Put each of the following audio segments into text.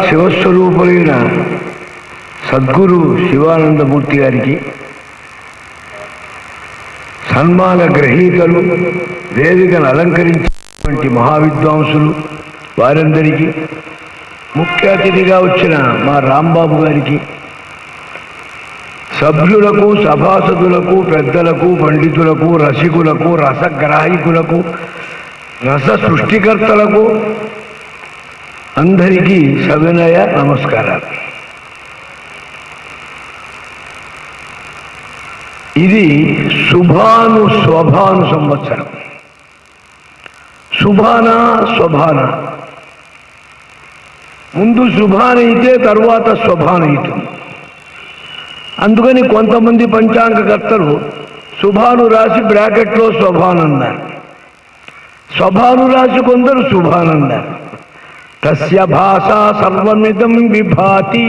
శివస్వరూపులైన సద్గురు శివానందమూర్తి గారికి సన్మాన గ్రహీతలు వేదికను అలంకరించినటువంటి మహావిద్వాంసులు వారందరికీ ముఖ్య అతిథిగా వచ్చిన మా రాంబాబు గారికి సభ్యులకు సభాసదులకు పెద్దలకు పండితులకు రసికులకు రసగ్రాహికులకు రస సృష్టికర్తలకు అందరికీ సవినయ నమస్కారాలు. ఇది శుభాను స్వభాను సంవత్సరం. శుభాన స్వభాన. ముందు శుభానైతే తరువాత స్వభానయితుంది అందుకని కొంతమంది పంచాంగకర్తలు శుభాను రాసి బ్రాకెట్లో స్వభానన్నారు. స్వభాను రాసి కొందరు శుభానన్నారు. తస్య భాష సర్వమిదం విభాతి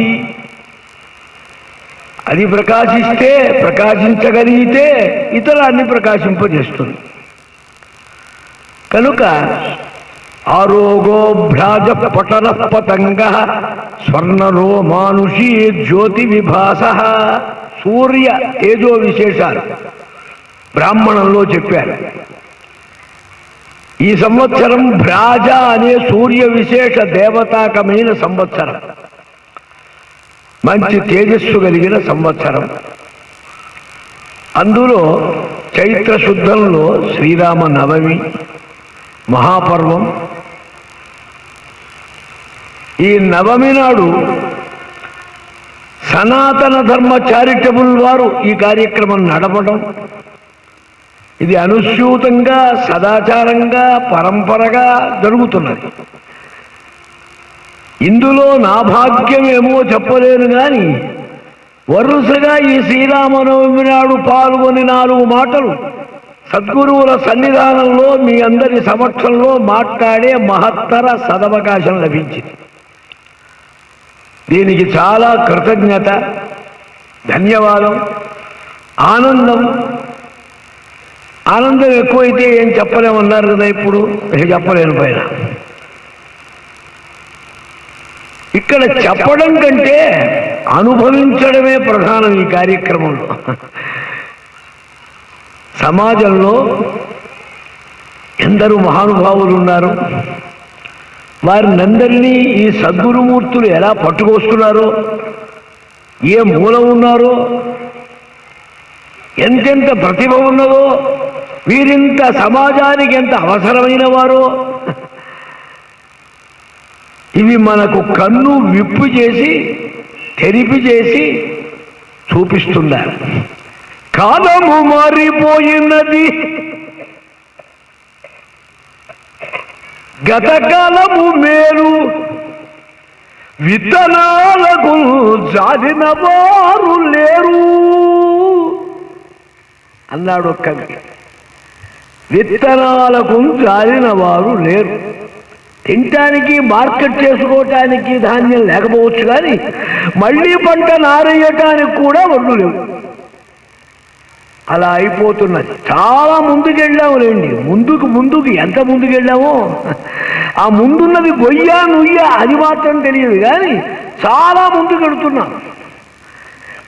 అది ప్రకాశిస్తే ప్రకాశించగలిగితే ఇతరాన్ని ప్రకాశింపజేస్తుంది. కనుక ఆరోగో భ్రాజ పటన పతంగ స్వర్ణరో మానుషీ జ్యోతి విభాస సూర్య తేజో విశేషాలు బ్రాహ్మణంలో చెప్పారు ఈ సంవత్సరం భ్రాజ అనే సూర్య విశేష దేవతాకమైన సంవత్సరం. మంచి తేజస్సు కలిగిన సంవత్సరం. అందులో చైత్ర శుద్ధంలో శ్రీరామ నవమి మహాపర్వం. ఈ నవమి నాడు సనాతన ధర్మ చారిటబుల్ వారు ఈ కార్యక్రమం నడపడం ఇది అనుస్యూతంగా సదాచారంగా పరంపరగా జరుగుతున్నది. ఇందులో నా భాగ్యమేమో చెప్పలేను గాని వరుసగా ఈ శ్రీరామనవమి నాడు పాల్గొని నాలుగు మాటలు సద్గురువుల సన్నిధానంలో మీ అందరి సమక్షంలో మాట్లాడే మహత్తర సదవకాశం లభించింది. దీనికి చాలా కృతజ్ఞత ధన్యవాదం ఆనందం ఆనందం ఎక్కువైతే ఏం చెప్పలేమన్నారు కదా ఇప్పుడు. చెప్పలేను పైన. ఇక్కడ చెప్పడం కంటే అనుభవించడమే ప్రధానం ఈ కార్యక్రమంలో సమాజంలో ఎందరూ మహానుభావులు ఉన్నారు. వారినందరినీ ఈ సద్గురుమూర్తులు ఎలా పట్టుకొస్తున్నారో ఏ మూలం ఉన్నారో ఎంతెంత ప్రతిభ ఉన్నదో వీరింత సమాజానికి ఎంత అవసరమైన వారో? ఇవి మనకు కన్ను విప్పు చేసి తెరిపి చేసి చూపిస్తున్నారు. కాలము మారిపోయినది. గతకాలము మేలు. విత్తనాలకు జారిన వారు లేరు. అన్నాడు ఒక్క విత్తనాలకు జారిన వారు లేరు. తినటానికి మార్కెట్ చేసుకోవటానికి ధాన్యం లేకపోవచ్చు కానీ మళ్ళీ పంట నారేయటానికి కూడా వడ్లు లేవు. అలా అయిపోతున్నది చాలా ముందుకెళ్ళాములేండి ముందుకు ముందుకు ఎంత ముందుకెళ్ళామో? ఆ ముందున్నది గొయ్య నుయ్య అది మాత్రం తెలియదు కానీ చాలా ముందుకెడుతున్నాం.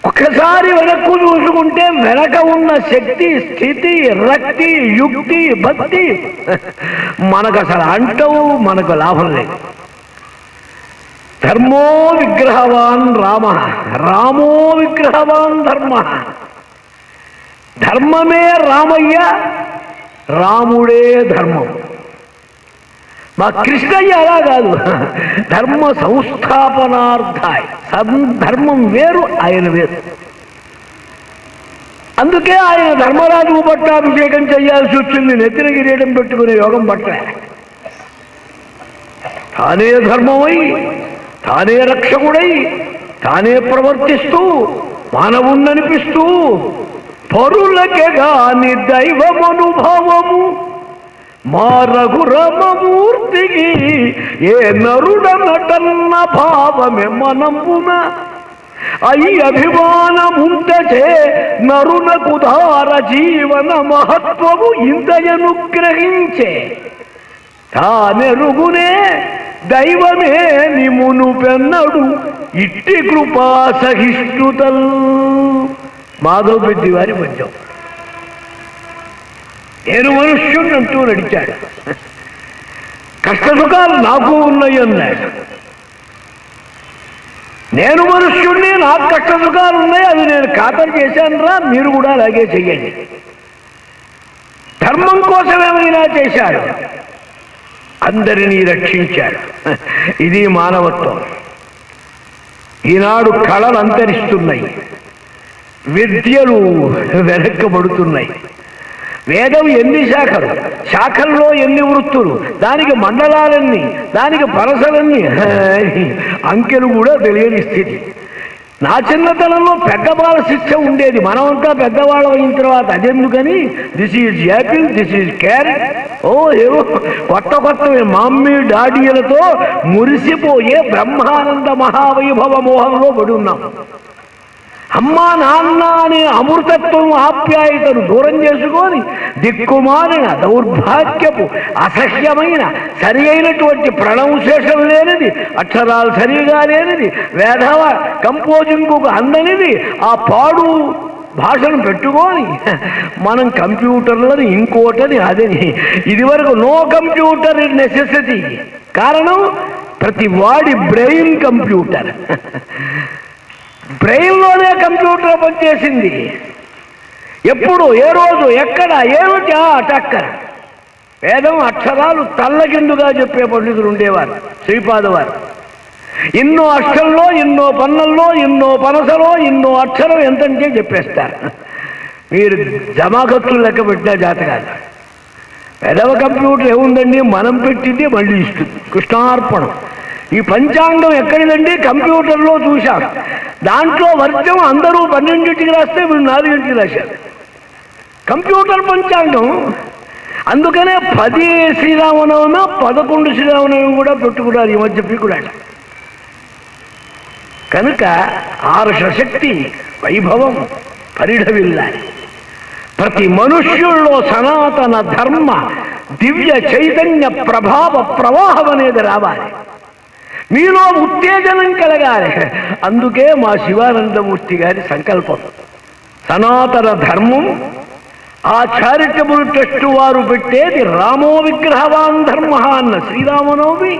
ఒక్కసారి వెనక్కు చూసుకుంటే వెనక ఉన్న శక్తి స్థితి రక్తి యుక్తి భక్తి మనకు అసలు అంటవు మనకు లాభం లేదు. ధర్మో విగ్రహవాన్ రామ రామో విగ్రహవాన్ ధర్మ. ధర్మమే రామయ్య రాముడే ధర్మం. మా కృష్ణయ్య అలా కాదు. ధర్మ సంస్థాపనార్థాయ. ధర్మం వేరు ఆయన వేరు. అందుకే ఆయన ధర్మరాజు పట్టాభిషేకం చేయాల్సి వచ్చింది. నెత్తిన కిరీటం పెట్టుకునే యోగం పట్ల. తానే ధర్మమై తానే రక్షకుడై తానే ప్రవర్తిస్తూ మానవుణ్ణనిపిస్తూ పరులకే గాని దైవమనుభవము. మా రఘురమమూర్తికి ఏ నరుడ నటన్న భావమే మనంబున. అయి అభిమానముంటచే నరునకు ధార జీవన మహత్వము ఇంతయనుగ్రహించే తానెరుగునే దైవమే నిమును పెన్నడు ఇట్టి కృపా సహిష్ణుతల్ మాధవ పెద్ది వారి పద్యం నేను మనుష్యుని అంటూ నడిచాడు. కష్ట సుఖాలు నాకు ఉన్నాయి అన్నాడు. నేను మనుష్యుణ్ణి నాకు కష్ట సుఖాలు ఉన్నాయి అవి నేను ఖాతరు చేశాను రా మీరు కూడా అలాగే చెయ్యండి. ధర్మం కోసం ఏమైనా చేశాడు? అందరినీ రక్షించాడు. ఇది మానవత్వం. ఈనాడు కళలు అంతరిస్తున్నాయి. విద్యలు వెనక్కబడుతున్నాయి వేదం ఎన్ని శాఖలు? శాఖల్లో ఎన్ని వృత్తులు? దానికి మండలాలన్నీ? దానికి పరసలన్నీ? అంకెలు కూడా తెలియని స్థితి. నా చిన్నతనంలో పెద్దవాళ్ళ శిక్ష ఉండేది. మనమంతా పెద్దవాళ్ళం అయిన తర్వాత అదెందుకని? This is apple this is carrot ఓ ఏవో కొత్త కొత్త మమ్మీ డాడీలతో మురిసిపోయే బ్రహ్మానంద మహావైభవ మోహంలో పడి ఉన్నాం. అమ్మా నాన్న అనే అమృతత్వం ఆప్యాయతను దూరం చేసుకొని దిక్కుమాలిన దౌర్భాగ్యపు అసహ్యమైన సరి అయినటువంటి ప్రణవశేషం లేనిది అక్షరాలు సరిగా లేనిది వేధవ కంపోజింగ్కు అందనిది ఆ పాడు భాషను పెట్టుకొని మనం కంప్యూటర్లను ఇంకోటని అదని ఇదివరకు నో కంప్యూటర్ నెసెసిటీ కారణం ప్రతి వాడి బ్రెయిన్ కంప్యూటర్. బ్రెయిన్లోనే కంప్యూటర్ పనిచేసింది. ఎప్పుడు ఏ రోజు ఎక్కడ ఏమిటి? ఆ అటక్క వేదం అక్షరాలు తల్లకిందుగా చెప్పే పండితులు ఉండేవారు శ్రీపాదవారు. ఎన్నో అక్షరంలో ఎన్నో పన్నల్లో ఎన్నో పనసలో ఎన్నో అక్షరం ఎంతంటే చెప్పేస్తారు. మీరు జమాఖర్చులు లెక్క పెట్టినా జాతకాలు. పెదవ కంప్యూటర్ ఏముందండి? మనం పెట్టింది మళ్ళీ ఇస్తుంది కృష్ణార్పణం. ఈ పంచాంగం ఎక్కడిదండి? కంప్యూటర్లో చూశాం. దాంట్లో వర్గం అందరూ పన్నెండింటికి రాస్తే మీరు నాలుగింటికి రాశారు. కంప్యూటర్ పంచాంగం అందుకనే పది శ్రీరామనవమి పదకొండు శ్రీరామనవమి కూడా పెట్టుకున్నారు ఈ మధ్య పీకుడాట కనుక ఆర్షశక్తి వైభవం పరిఢవిల్లాలి. ప్రతి మనుష్యుల్లో సనాతన ధర్మ దివ్య చైతన్య ప్రభావ ప్రవాహం అనేది రావాలి. మీలో ఉత్తేజనం కలగాలి. అందుకే మా శివానందమూర్తి గారి సంకల్పం. సనాతన ధర్మం ఆ చారిటబుల్ ట్రస్ట్ వారు పెట్టేది రామో విగ్రహవాన్ ధర్మ అన్న శ్రీరామనవమి.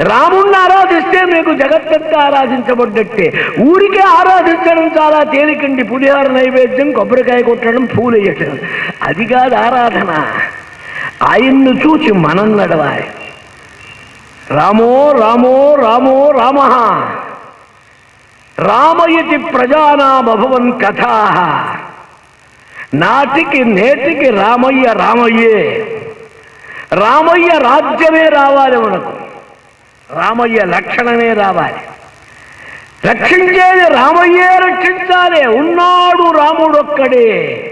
రాముణ్ణి ఆరాధిస్తే మీకు జగత్తంతా ఆరాధించబడ్డట్టే. ఊరికే ఆరాధించడం చాలా తేలికండి. పులిహార నైవేద్యం కొబ్బరికాయ కొట్టడం పూలు వేయటం. అది కాదు ఆరాధన. ఆయన్ను చూసి మనం నడవాలి. రామో రామో రామో రామ. రామయతి ప్రజానామభవన్ కథా. నాటికి నేటికి రామయ్య రామయ్యే. రామయ్య రాజ్యమే రావాలి మనకు. రామయ్య లక్షణమే రావాలి. రక్షించేది రామయ్యే రక్షించాలి. ఉన్నాడు రాముడొక్కడే.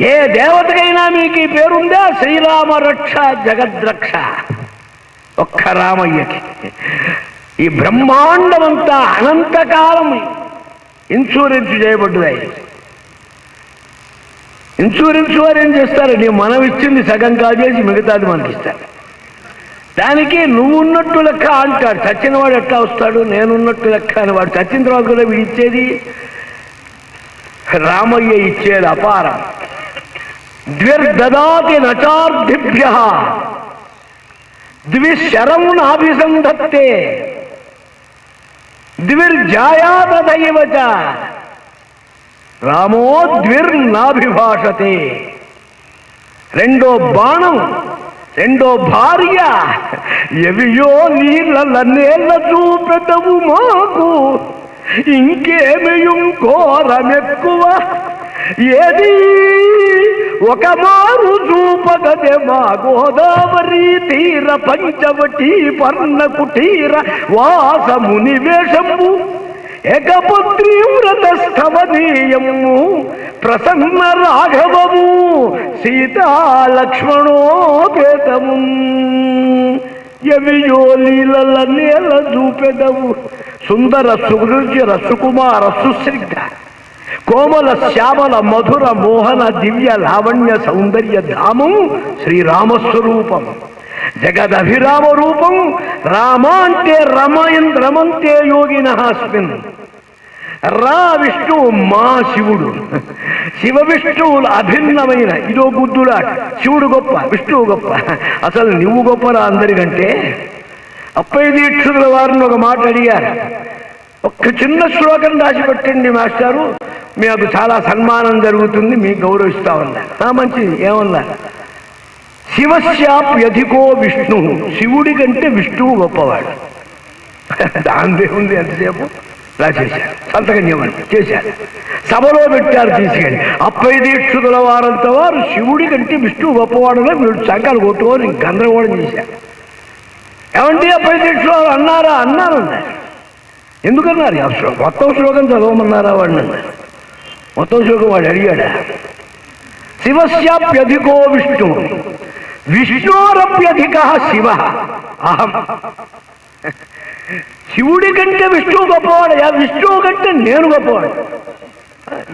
ఏ దేవతకైనా మీకు ఈ పేరుందా? శ్రీరామ రక్ష జగద్రక్ష. ఒక్క రామయ్యకి. ఈ బ్రహ్మాండమంతా అనంతకాలం ఇన్సూరెన్స్ చేయబడ్డాయి. ఇన్సూరెన్స్ వారు ఏం చేస్తారండి మనం ఇచ్చింది సగం కాజేసి మిగతాది మనకి ఇస్తారు దానికి నువ్వు ఉన్నట్టు లెక్క అంటాడు. చచ్చిన వాడు ఎట్లా వస్తాడు? నేనున్నట్టు లెక్క అని వాడు చచ్చిన తర్వాత కూడా వీడు ఇచ్చేది? రామయ్య ఇచ్చేది అపారం. ద్విర్దదాతి నచార్ధిభ్య ద్విశరం నాభిసంధత్తే ద్విర్జాయాతదైవ చ రామో ద్విర్నాభిభాషతే. రెండో బాణం రెండో భార్య. ఎవియో నీళ్ళ నేల చూపెదవు మాకు. ఇంకేమి ఇంకోరమెక్కువ ఏది? ఒక మారు చూపగదే మా గోదావరి తీర పంచవటి పర్ణ కుటీర వాసముని వేషము ఏకపుత్రీవ్రత స్థవనీయము ప్రసన్న రాఘవము సీతాలక్ష్మణోపేతము ఎవియో లీలల నేల చూపెదవు సుందర సురుచిర రసుకుమార సుశ్రిగ్ధ కోమల శ్యామల మధుర మోహన దివ్య లావణ్య సౌందర్య ధామం శ్రీరామస్వరూపం జగదభిరామ రూపం రామాంటే రమయన్ రమంతే యోగిన అస్మిన్ రా విష్ణువు మా శివుడు శివ విష్ణువులు అభిన్నమైన ఇదో గుద్దులాట శివుడు గొప్ప విష్ణువు గొప్ప అసలు నువ్వు గొప్పరా అందరికంటే అప్పై దీక్షుల వారిని ఒక మాట అడిగారు ఒక్క చిన్న శ్లోకం రాసిపెట్టండి మాస్టారు మీకు చాలా సన్మానం జరుగుతుంది మీకు గౌరవిస్తా ఉన్నారు మంచిది ఏమన్నా? శివశ్యాప్యధికో విష్ణు. శివుడి కంటే విష్ణువు గొప్పవాడు. దాని ఉంది ఎంతసేపు? రాసేశారు సంతకం చేయమని చేశారు. సభలో పెట్టారు తీసుకెళ్ళి. అప్పై దీక్షుతుల వారంత వారు శివుడి కంటే విష్ణువు గొప్పవాడుగా వీడు సంకలు కొట్టుకొని గందరగోళం చేశారు. ఏమంటే అప్పై దీక్షుల వారు అన్నారా? అన్నారు ఎందుకన్నారు? మొత్తం శ్లోకం చదవమన్నారా వాడిని? అన్నారు. మొత్తం శ్లోకం వాడు అడిగాడా. శివస్యాప్యధికో విష్ణు. విష్ణోరప్యధిక శివ. అహం. శివుడి కంటే విష్ణువు గొప్పవాడయా విష్ణువు కంటే నేను గొప్పవాడు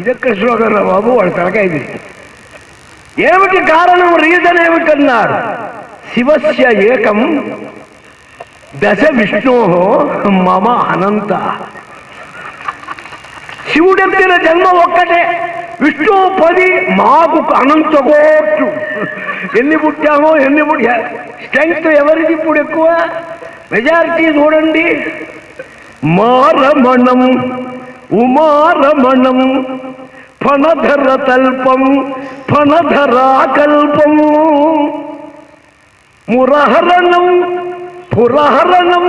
ఇదెక్కడ శ్లోకం రా బాబు వాడు తలకాయ ఏమిటి కారణం రీజన్ ఏమిటన్నారు? శివస్య ఏకం దశ విష్ణో మమ అనంత. శివుడెత్తిన జన్మ ఒక్కటే. విష్ణు పది మాకు అనంత ఎన్ని పుట్టామో ఎన్ని పుట్టా స్ట్రెంగ్త్ ఎవరిది ఇప్పుడు ఎక్కువ? మెజారిటీ చూడండి. మారమణం ఉమారమణం ఫణధర తల్పం ఫణధరాకల్పం మురహరణం పురహరణం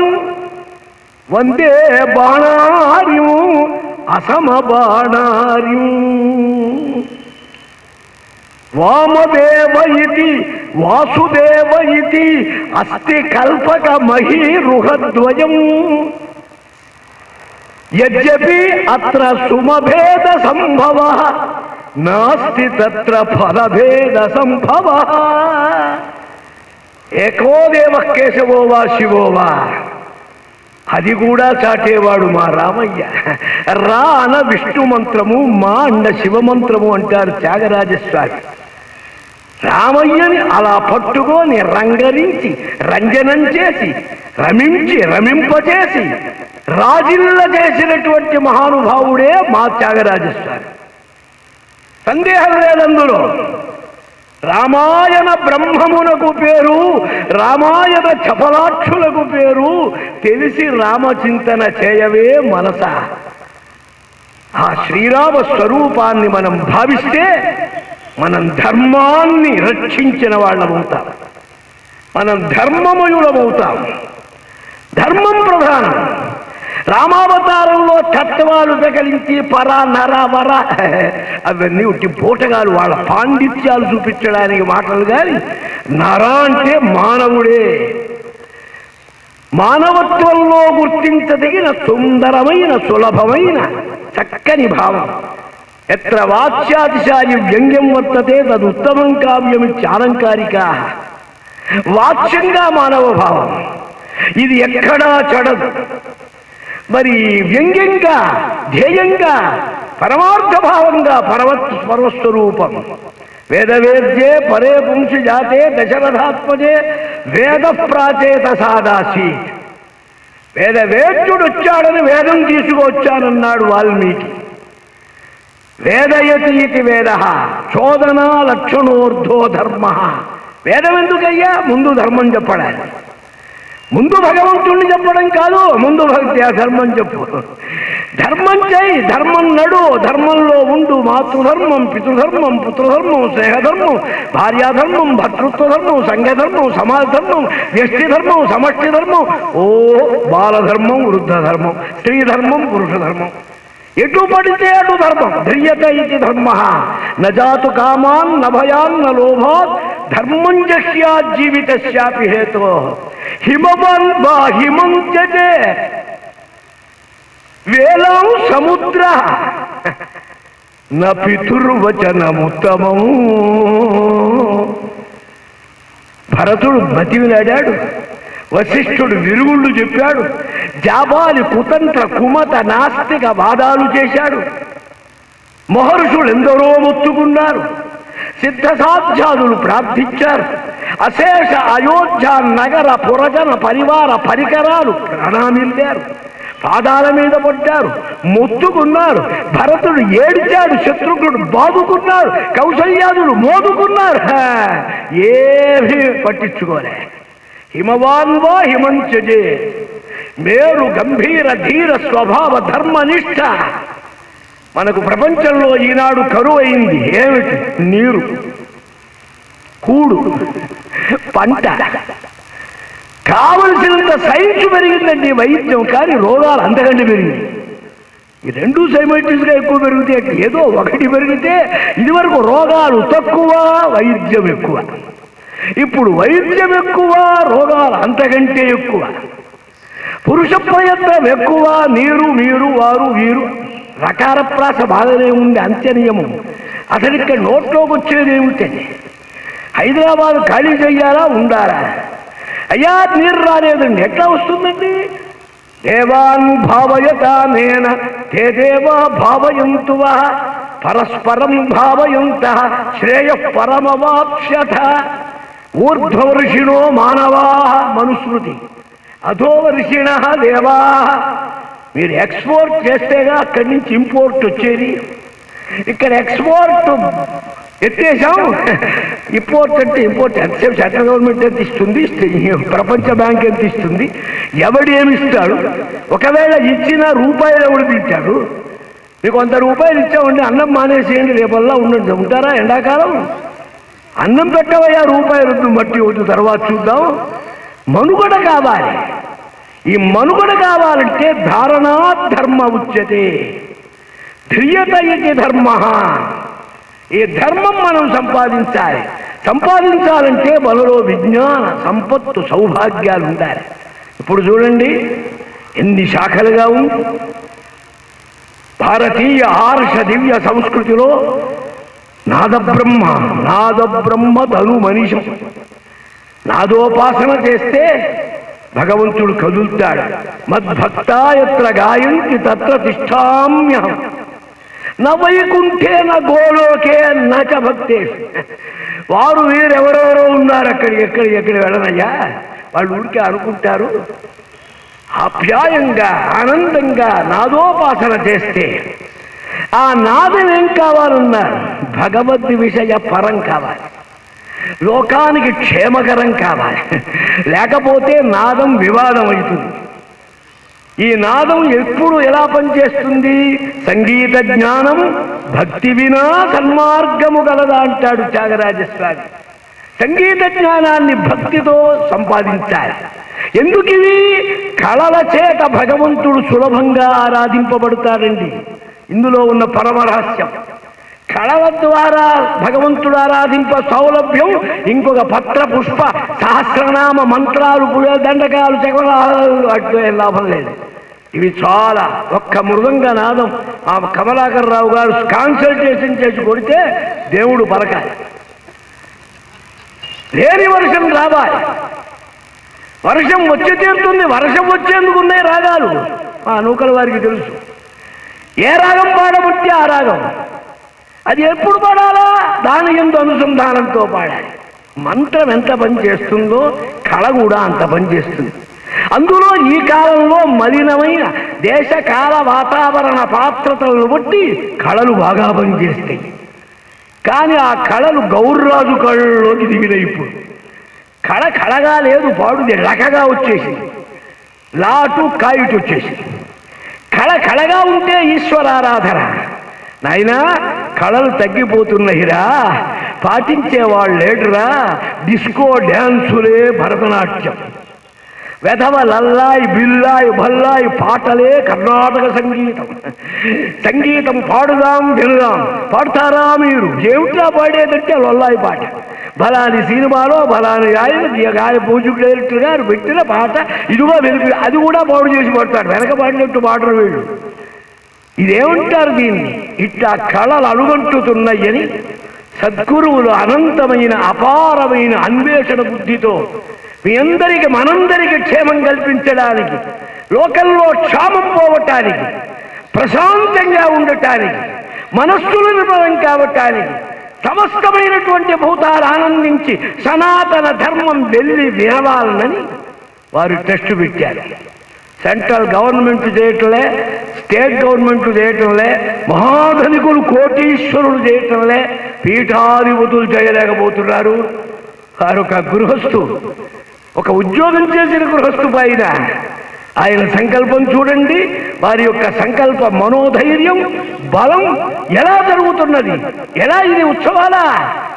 వందే బాణార్యం. అసమబాణార్యం వామదేవ ఇది వాసుదేవ ఇది అస్థి కల్పక మహీరుహద్వయం యద్యపి అత్ర సుమభేద సంభవ నాస్తి తత్ర ఫలభేద సంభవ. ఏకో దేవ కేశవో వా శివో వా. అది కూడా చాటేవాడు మా రామయ్య. రా అన విష్ణు మంత్రము మా అన్న శివ మంత్రము అంటారు త్యాగరాజస్వామి. రామయ్యని అలా పట్టుకొని రంగరించి రంజనం చేసి రమించి రమింపచేసి రాజిల్ల చేసినటువంటి మహానుభావుడే మా త్యాగరాజస్వామి. సందేహం లేదందులో. రామాయణ బ్రహ్మమునకు పేరు రామాయణ చపలాక్షులకు పేరు తెలిసి రామచింతన చేయవే మనస. ఆ శ్రీరామ స్వరూపాన్ని మనం భావిస్తే మనం ధర్మాన్ని రక్షించిన వాళ్ళమవుతాం. మనం ధర్మమయుడమవుతాం ధర్మం ప్రధానం. రామావతారంలో తత్వాలు తగిలించి పర నర వర అవన్నీ ఉట్టి పోటగాలు వాళ్ళ పాండిత్యాలు చూపించడానికి మాటలు కానీ నర అంటే మానవుడే. మానవత్వంలో గుర్తించదగిన సుందరమైన సులభమైన చక్కని భావం. ఎత్ర వాచ్యాతిశారి వ్యంగ్యం వర్తతే తదుత్తమం కావ్యమిత్యాలంకారికా వాచ్యంగా మానవ భావం. ఇది ఎక్కడా చెడదు. మరి వ్యంగ్యంగా ధ్యేయంగా పరమార్థభావంగా పరవత్ పరవస్వరూపం వేదవేద్యే పరే పుంసి జాతే దశరథాత్మజే వేద ప్రాచేత సాదాసి. వేద వేద్యుడు వచ్చాడని వేదం తీసుకువచ్చానన్నాడు వాల్మీకి. వేదయతి ఇది వేద చోదన లక్షణోర్ధో ధర్మ. వేదం ఎందుకయ్యా ముందు ధర్మం చెప్పడానికి ముందు భగవంతుణ్ణి చెప్పడం కాదు ముందు భక్తి ఆ ధర్మం చెప్పు. ధర్మం చేయి ధర్మం నడు ధర్మంలో ఉండు మాతృధర్మం పితృధర్మం పుత్రధర్మం స్నేహధర్మం భార్యాధర్మం భర్తృత్వ ధర్మం సంఘధర్మం సమాజ ధర్మం వ్యష్టి ధర్మం సమష్టి ధర్మం ఓ బాలధర్మం వృద్ధ ధర్మం స్త్రీ ధర్మం పురుష ధర్మం ఎటు పడితే అటు ధర్మం. ధ్రియత ఇది ధర్మ. నజాతు కామాన్ నభయాన్ భయాన్ లోభాత్ ధర్మంజశ్యాద్ జీవితస్యాపి హేతో. హిమవన్ వా హిమం వేలం సముద్ర. న పితుర్వచనముత్తమం భరతుడు బతివిలాడాడు వశిష్ఠుడు విరుగుళ్ళు చెప్పాడు. జాబాలి కుతంత్ర కుమత నాస్తిక వాదాలు చేశాడు. మహర్షులు ఎందరో మొత్తుకున్నారు. సిద్ధ సాధ్యాదులు ప్రార్థించారు. అశేష అయోధ్య నగర పురజన పరివార పరికరాలు ప్రణామిల్లారు. పాదాల మీద పడ్డారు మొత్తుకున్నారు భరతుడు ఏడిచాడు శత్రుఘ్నుడు బాదుకున్నాడు కౌసల్యాదులు మోదుకున్నారు. హా, ఏమీ పట్టించుకోలే. హిమవాన్వా హిమంచజే మేరు గంభీర ధీర స్వభావ ధర్మనిష్ట. మనకు ప్రపంచంలో ఈనాడు కరువు అయింది ఏమిటి? నీరు. కూడు. పంట. కావలసినంత సైన్స్ పెరిగిందండి వైద్యం కానీ రోగాలు అంతకంటే పెరిగింది. ఈ రెండు సైమల్టేనియస్గా ఎక్కువ పెరిగితే ఏదో ఒకటి పెరిగితే ఇదివరకు రోగాలు తక్కువ వైద్యం ఎక్కువ. ఇప్పుడు వైద్యం ఎక్కువ రోగాలు అంతకంటే ఎక్కువ. పురుష ప్రయత్నం ఎక్కువ నీరు మీరు వారు వీరు. రకార ప్రాస బాధనే ఉంది అంత్యనియమం అసలు ఇక్కడ నోట్లోకి వచ్చేది ఏమిటండి హైదరాబాద్ ఖాళీ చేయాలా ఉండాలా? అయ్యా నీరు రాలేదండి. ఎట్లా వస్తుందండి? దేవాన్ భావయత నేన తే దేవా భావయంతువ పరస్పరం భావయంత శ్రేయ పరమవాప్స్యత ఊర్ధ్వవర్షిణో మానవా మనుస్మృతి. అధోవర్షిణ దేవా మీరు ఎక్స్పోర్ట్ చేస్తేగా అక్కడి నుంచి ఇంపోర్ట్ వచ్చేది. ఇక్కడ ఎక్స్పోర్ట్ ఎత్తేసాం ఇంపోర్ట్ అంటే ఇంపోర్ట్ ఎంతసేపు సెంట్రల్ గవర్నమెంట్ ఎంత ఇస్తుంది? ప్రపంచ బ్యాంక్ ఎంత ఇస్తుంది? ఎవడు ఏమి ఇస్తాడు ఒకవేళ ఇచ్చిన రూపాయలు ఎవడు తింటాడు మీకు వంద రూపాయలు ఇచ్చామండి అన్నం మానేసేయండి రేపల్లా ఉండండి. ఉంటారా ఎండాకాలం? అన్నం పెట్టవయ్యా రూపాయలు మట్టి వద్దు తర్వాత చూద్దాం. మనుగడ కావాలి. ఈ మనుగడ కావాలంటే ధారణా ధర్మ ఉచ్యతే. ధ్రియత ఇది ధర్మ. ఈ ధర్మం మనం సంపాదించాలి. సంపాదించాలంటే మనలో విజ్ఞాన సంపత్తు సౌభాగ్యాలు ఉండాలి. ఇప్పుడు చూడండి ఎన్ని శాఖలుగా ఉంది. భారతీయ ఆర్ష దివ్య సంస్కృతిలో నాదబ్రహ్మ నాదబ్రహ్మ ధను మనిషం నాదోపాసన చేస్తే భగవంతుడు కదులుతాడు. మద్భక్తాయత్ర గాయంతి తత్ర తిష్టామ్యహం. న వైకుంఠే న గోలోకే నచ భక్తే. వారు వీరెవరెవరో ఉన్నారు అక్కడికి ఎక్కడ ఎక్కడ వెళ్ళనయ్యా? వాళ్ళు ఊరికే అనుకుంటారు. ఆప్యాయంగా ఆనందంగా నాదోపాసన చేస్తే ఆ నాదం ఏం కావాలన్నారు భగవద్ విషయ పరం కావాలి. లోకానికి క్షేమకరం కావాలి. లేకపోతే నాదం వివాదం అవుతుంది. ఈ నాదం ఎప్పుడు ఎలా పనిచేస్తుంది? సంగీత జ్ఞానం భక్తి వినా సన్మార్గము గలదా అంటాడు త్యాగరాజస్వామి. సంగీత జ్ఞానాన్ని భక్తితో సంపాదించాలి. ఎందుకు ఇవి కళల చేత భగవంతుడు సులభంగా ఆరాధింపబడతాడండి. ఇందులో ఉన్న పరమరహస్యం. కళల ద్వారా భగవంతుడు ఆరాధింప సౌలభ్యం ఇంకొక పత్ర పుష్ప సహస్రనామ మంత్రాలు దండకాలు చకలాలు అటు లాభం లేదు. ఇవి చాలా ఒక్క మృదంగ నాదం. ఆ కమలాకర్ రావు గారు కాన్సల్టేషన్ చేసి కొడితే దేవుడు పలకాలి. లేని వర్షం రావాలి. వర్షం వచ్చి తీరుతుంది వర్షం వచ్చేందుకు ఉన్నాయి రాగాలు. ఆ నూకల వారికి తెలుసు. ఏ రాగం పాడబట్టి ఆ రాగం? అది ఎప్పుడు పాడాలా? దాని ఎందు అనుసంధానంతో పాడాలి. మంత్రం ఎంత పని చేస్తుందో కళ కూడా అంత పని చేస్తుంది. అందులో ఈ కాలంలో మలినమైన దేశకాల వాతావరణ పాత్రతలను బట్టి కళలు బాగా పనిచేస్తాయి కానీ ఆ కళలు గౌర్రాజు కళ్ళలోకి దిగినాయి ఇప్పుడు. కళ కళగా లేదు పాడుది లకగా వచ్చేసింది. లాటు కాయిటు వచ్చేసింది. కళ కళగా ఉంటే ఈశ్వరారాధన. నాయనా కళలు తగ్గిపోతున్నాయిరా పాటించేవాళ్ళు లేడురా. డిస్కో డ్యాన్సులే భరతనాట్యం. వెధవ లల్లాయి బిల్లాయి భల్లాయి పాటలే కర్ణాటక సంగీతం. సంగీతం పాడుదాం వినుదాం. పాడతారా మీరు? ఏమిటా పాడేదంటే లొల్లాయి పాట. బలాని సినిమాలో బలాని గాయలు గాయ పూజకు డైరెక్టర్ గారు పెట్టిన పాట ఇదిగో వెనుక అది కూడా పాడు చేసి పడతాడు. వెనక పాడినట్టు పాడరు వీళ్ళు. ఇదేమంటారు దీన్ని? ఇట్లా కళలు అడుగంటుతున్నాయని సద్గురువులు అనంతమైన అపారమైన అన్వేషణ బుద్ధితో మీ అందరికి మనందరికి క్షేమం కల్పించడానికి లోకంలో క్షామం పోవటానికి ప్రశాంతంగా ఉండటానికి మనస్సులు నిర్మలం కావటానికి సమస్తమైనటువంటి భూతాలు ఆనందించి సనాతన ధర్మం వెళ్ళి వినవాలనని వారు టెస్ట్ పెట్టారు. సెంట్రల్ గవర్నమెంట్ చేయట్లే స్టేట్ గవర్నమెంట్ చేయటంలే మహాధనికులు కోటీశ్వరులు చేయటంలే పీఠాధిపతులు చేయలేకపోతున్నారు. వారు ఒక గృహస్థు ఒక ఉద్యోగం చేసిన గృహస్థు పైన ఆయన సంకల్పం చూడండి వారి యొక్క సంకల్ప మనోధైర్యం బలం ఎలా జరుగుతున్నది ఎలా ఇది ఉత్సవాలా?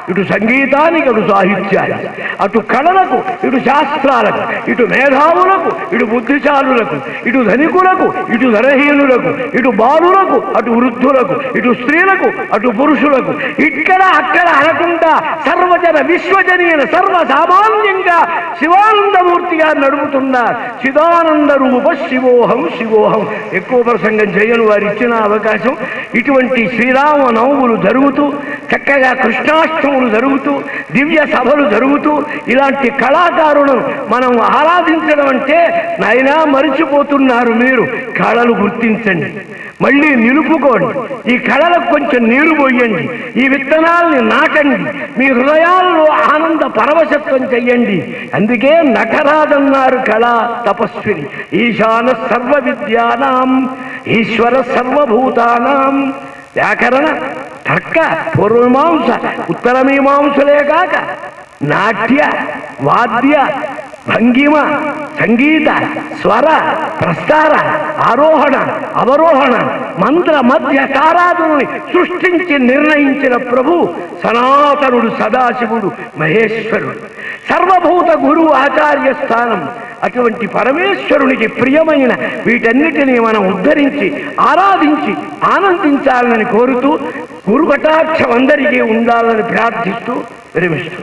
ఇటు సంగీతానికి అటు సాహిత్యానికి అటు కళలకు ఇటు శాస్త్రాలకు ఇటు మేధావులకు ఇటు బుద్ధిశాలులకు ఇటు ధనికులకు ఇటు ధనహీనులకు ఇటు బాలులకు అటు వృద్ధులకు ఇటు స్త్రీలకు అటు పురుషులకు ఇక్కడ అక్కడ అనకుండా సర్వజన విశ్వజనీయ సర్వ సామాన్యంగా శివానందమూర్తిగా నడుపుతున్న చిదానంద రూప శివోహం శివోహం. ఎక్కువ ప్రసంగం చేయను వారు ఇచ్చిన అవకాశం. ఇటువంటి శ్రీరామ నవములు జరుగుతూ చక్కగా కార్యక్రమాలు జరుగుతూ దివ్య సభలు జరుగుతూ ఇలాంటి కళాకారులను మనం ఆరాధించడం అంటే నైనా మరిచిపోతున్నారు మీరు. కళలు గుర్తించండి. మళ్ళీ నిలుపుకోండి. ఈ కళలకు కొంచెం నీరు పోయండి. ఈ విత్తనాల్ని నాటండి. మీ హృదయాల్లో ఆనంద పరవశత్వం చెయ్యండి. అందుకే నటరాజన్నారు కళా తపస్విని. ఈశాన సర్వ విద్యానాం ఈశ్వర సర్వభూతానాం. వ్యాకరణ తర్క పూర్వమీమాంస ఉత్తరమీమాంసలే కాక నాట్య వాద్య భంగిమ సంగీత స్వర ప్రస్తార ఆరోహణ అవరోహణ మంత్ర మధ్య కారాదుని సృష్టించి నిర్ణయించిన ప్రభు సనాతనుడు సదాశివుడు మహేశ్వరుడు. సర్వభూత గురువు ఆచార్య స్థానం. అటువంటి పరమేశ్వరునికి ప్రియమైన వీటన్నిటినీ మనం ఉద్ధరించి ఆరాధించి ఆనందించాలని కోరుతూ గురు కటాక్షం అందరికీ ఉండాలని ప్రార్థిస్తూ విరమిస్తూ